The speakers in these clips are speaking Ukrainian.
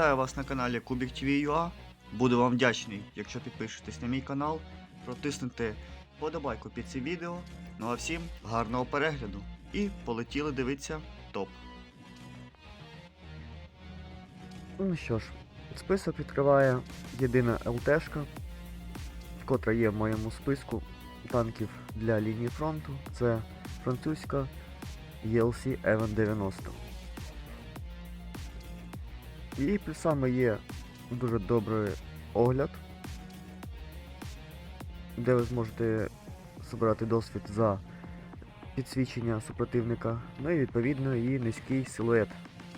Вітаю вас на каналі Kubik TV.ua. Буду вам вдячний, якщо підпишетесь на мій канал, протиснете подобайку під це відео. Ну а всім гарного перегляду і полетіли дивитися топ. Ну що ж, список відкриває єдина ЛТшка, котра є в моєму списку танків для лінії фронту. Це французька ELC Event 90. Її плюсами є дуже добрий огляд, де ви зможете збирати досвід за підсвічення супротивника, ну і відповідно її низький силует.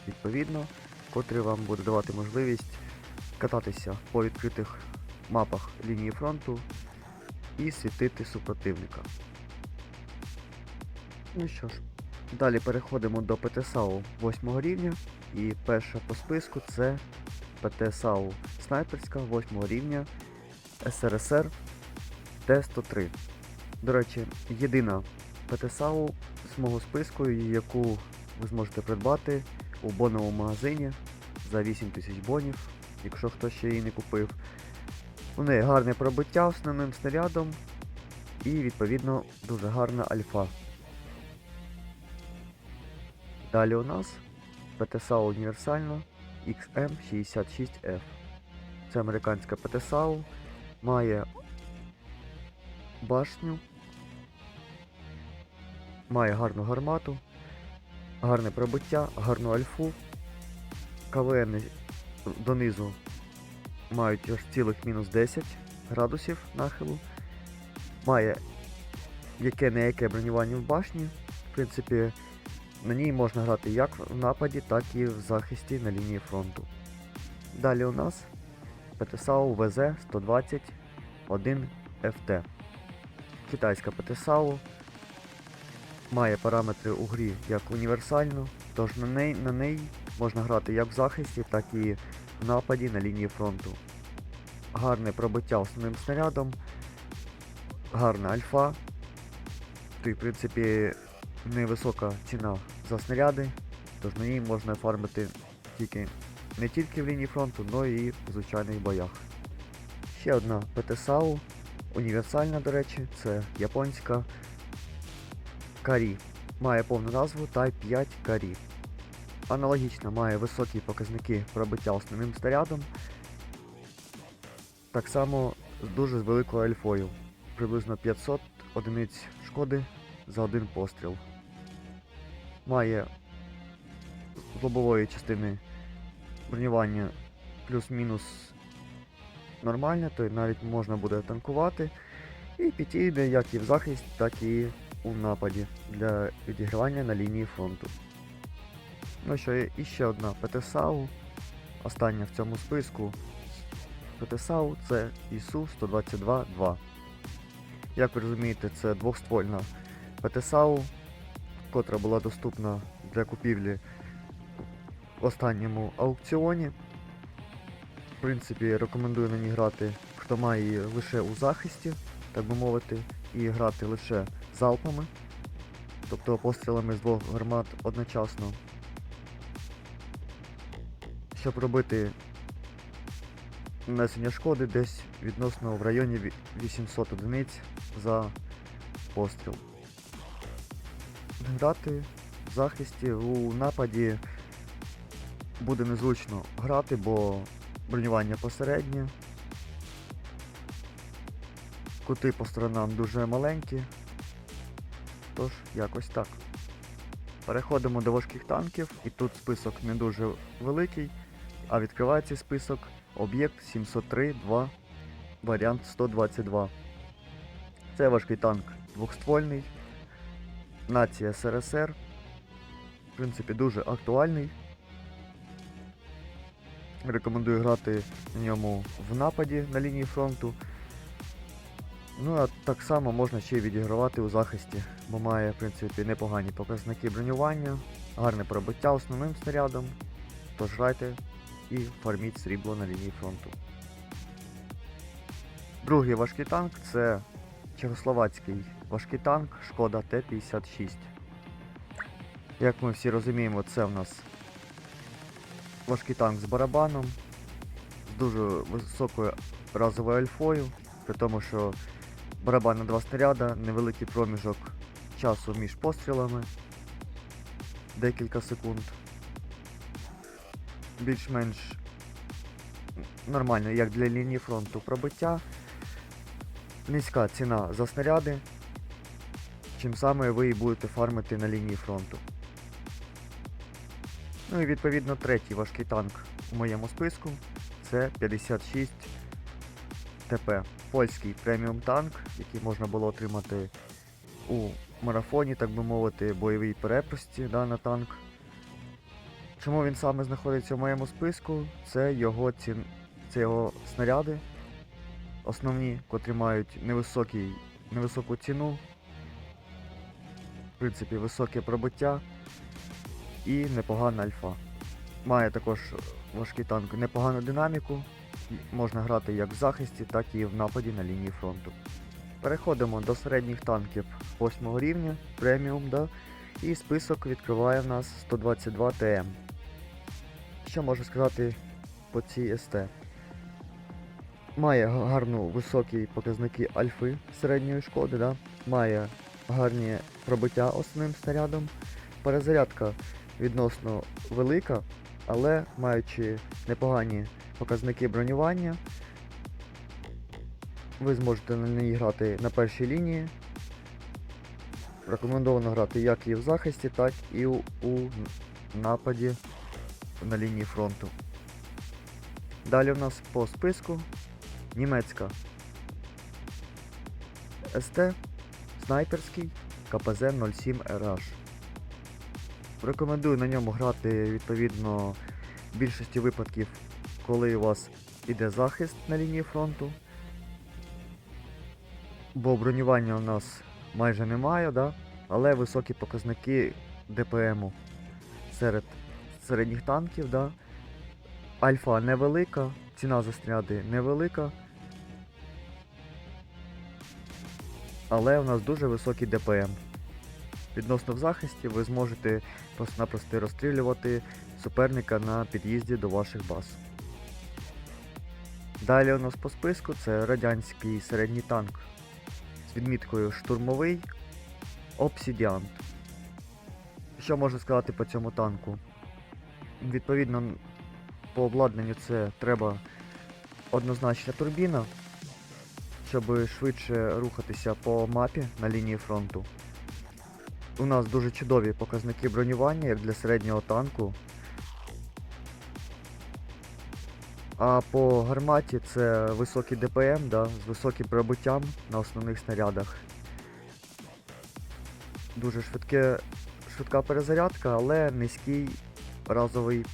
Відповідно, котрий вам буде давати можливість кататися по відкритих мапах лінії фронту і світити супротивника. Ну що ж, далі переходимо до ПТСАУ 8 рівня. І перша по списку це ПТСАУ снайперська 8 рівня СРСР Т-103. До речі, єдина ПТСАУ з мого списку, яку ви зможете придбати у боновому магазині за 8 тисяч бонів, якщо хтось ще її не купив. У неї гарне пробиття основним снарядом і відповідно дуже гарна альфа. Далі у нас ПТСАУ універсальна XM66F. Це американська ПТСАУ, має башню, має гарну гармату, гарне пробиття, гарну альфу. КВН донизу мають аж цілих мінус 10 градусів нахилу. Має яке не яке бронювання в башні. В принципі, на ній можна грати як в нападі, так і в захисті на лінії фронту. Далі у нас ПТСАУ ВЗ 120 1 FT. Китайська ПТСАУ має параметри у грі як універсальну, тож на неї, на неї можна грати як в захисті, так і в нападі на лінії фронту. Гарне пробиття основним снарядом, гарна альфа. То в принципі, невисока ціна за снаряди, тож на ній можна фармити тільки, не тільки в лінії фронту, але і в звичайних боях. Ще одна ПТСАУ, універсальна, до речі, це японська Карі. Має повну назву Type 5 Карі. Аналогічно має високі показники пробиття основним снарядом. Так само з дуже великою альфою. Приблизно 500 одиниць шкоди за один постріл. Має з лобової частини бронювання плюс-мінус нормальне, то навіть можна буде танкувати. І підійде як і в захист, так і у нападі для відігравання на лінії фронту. Ну що, і ще одна ПТСАУ. Остання в цьому списку. ПТСАУ це ІСУ 122-2. Як ви розумієте, це двохствольна ПТСАУ, котра була доступна для купівлі в останньому аукціоні. В принципі, рекомендую на ній грати, хто має її лише у захисті, так би мовити, і грати лише залпами, тобто пострілами з двох гармат одночасно. Щоб робити нанесення шкоди десь відносно в районі 800 одиниць за постріл. Грати в захисті у нападі буде незручно грати, бо бронювання посереднє. Кути по сторонам дуже маленькі. Тож, якось так. Переходимо до важких танків, і тут список не дуже великий, а відкривається список об'єкт 703-2, варіант 122. Це важкий танк двохствольний, нація СРСР. В принципі, дуже актуальний. Рекомендую грати на ньому в нападі на лінії фронту. Ну, а так само можна ще й відігравати у захисті, бо має, в принципі, непогані показники бронювання, гарне пробиття основним снарядом. Тож грайте і фарміть срібло на лінії фронту. Другий важкий танк це чехословацький важкий танк Шкода Т-56. Як ми всі розуміємо, це в нас важкий танк з барабаном, з дуже високою разовою альфою, при тому, що барабан на два снаряда, невеликий проміжок часу між пострілами, декілька секунд. Більш-менш нормально, як для лінії фронту пробиття. Низька ціна за снаряди, чим саме ви і будете фармити на лінії фронту. Ну і відповідно третій важкий танк у моєму списку це 56 ТП. Польський преміум танк, який можна було отримати у марафоні, так би мовити, бойовій перепусті да, на танк. Чому він саме знаходиться в моєму списку? Це його цін... це його снаряди основні, котрі мають невисокий, невисоку ціну, в принципі, високе пробиття і непогана альфа. Має також важкий танк непогану динаміку. Можна грати як в захисті, так і в нападі на лінії фронту. Переходимо до середніх танків 8 рівня, преміум, да, і список відкриває в нас 122 ТМ. Що можу сказати по цій СТ? Має га- гарну високі показники альфи середньої шкоди, да? має гарні пробиття основним снарядом. Перезарядка відносно велика, але маючи непогані показники бронювання, ви зможете на ній грати на першій лінії. Рекомендовано грати як і в захисті, так і у, у нападі на лінії фронту. Далі у нас по списку німецька СТ, снайперський КПЗ 07 RH. Рекомендую на ньому грати відповідно в більшості випадків, коли у вас іде захист на лінії фронту. Бо бронювання у нас майже немає, да? але високі показники ДПМу серед середніх танків. Да? Альфа невелика, ціна за снаряди невелика. Але у нас дуже високий ДПМ. Відносно в захисті ви зможете просто-напросто розстрілювати суперника на під'їзді до ваших баз. Далі у нас по списку це радянський середній танк з відміткою штурмовий Обсідіант. Що можу сказати по цьому танку? Відповідно, по обладнанню це треба однозначна турбіна, щоб швидше рухатися по мапі на лінії фронту. У нас дуже чудові показники бронювання, як для середнього танку. А по гарматі це високий ДПМ, да, з високим пробиттям на основних снарядах. Дуже швидке, швидка перезарядка, але низький разовий,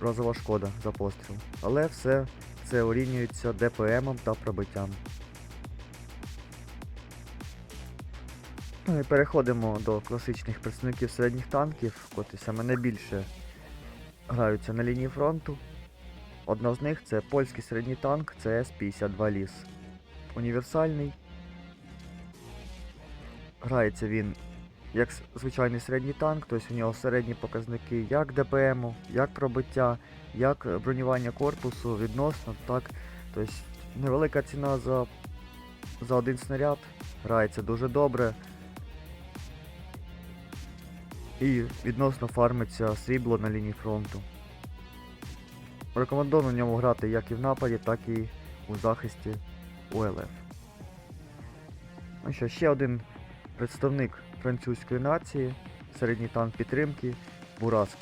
разова шкода за постріл. Але все це урівнюється ДПМом та пробиттям. Ну і переходимо до класичних представників середніх танків, котрі саме найбільше граються на лінії фронту. Одна з них це польський середній танк cs 52 ліс. Універсальний. Грається він як звичайний середній танк, тобто у нього середні показники як ДПМу, як пробиття, як бронювання корпусу відносно, так. Тобто невелика ціна за, за один снаряд. Грається дуже добре. І відносно фармиться срібло на лінії фронту. Рекомендовано в ньому грати як і в нападі, так і у захисті УЛФ. Ну що, ще один представник французької нації, середній танк підтримки Бураск.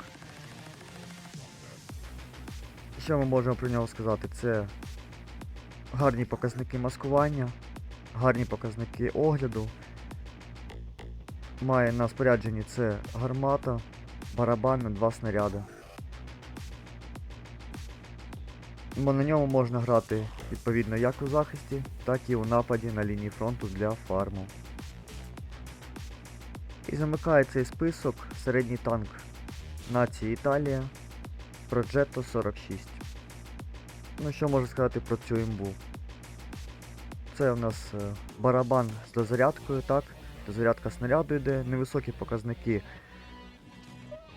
Що ми можемо про нього сказати? Це гарні показники маскування, гарні показники огляду. Має на спорядженні це гармата, барабан на два снаряди. На ньому можна грати відповідно як у захисті, так і у нападі на лінії фронту для фарму. І замикає цей список середній танк нації Італія Progetto 46. Ну що можу сказати про цю імбу? Це у нас е, барабан з дозарядкою, так? Дозарядка снаряду йде, невисокі показники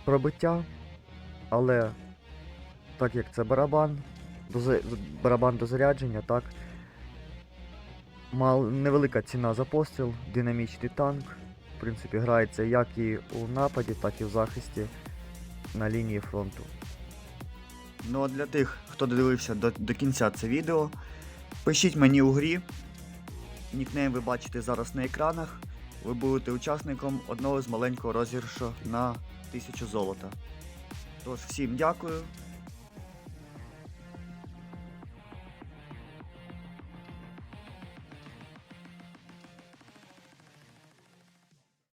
пробиття, але так як це барабан, до, барабан до зарядження, так. Мал, невелика ціна за постріл, динамічний танк. В принципі, грається як і у нападі, так і в захисті на лінії фронту. Ну а для тих, хто додивився до, до кінця це відео, пишіть мені у грі. Нікнейм ви бачите зараз на екранах. Ви будете учасником одного з маленького розіграшу на 1000 золота. Тож всім дякую.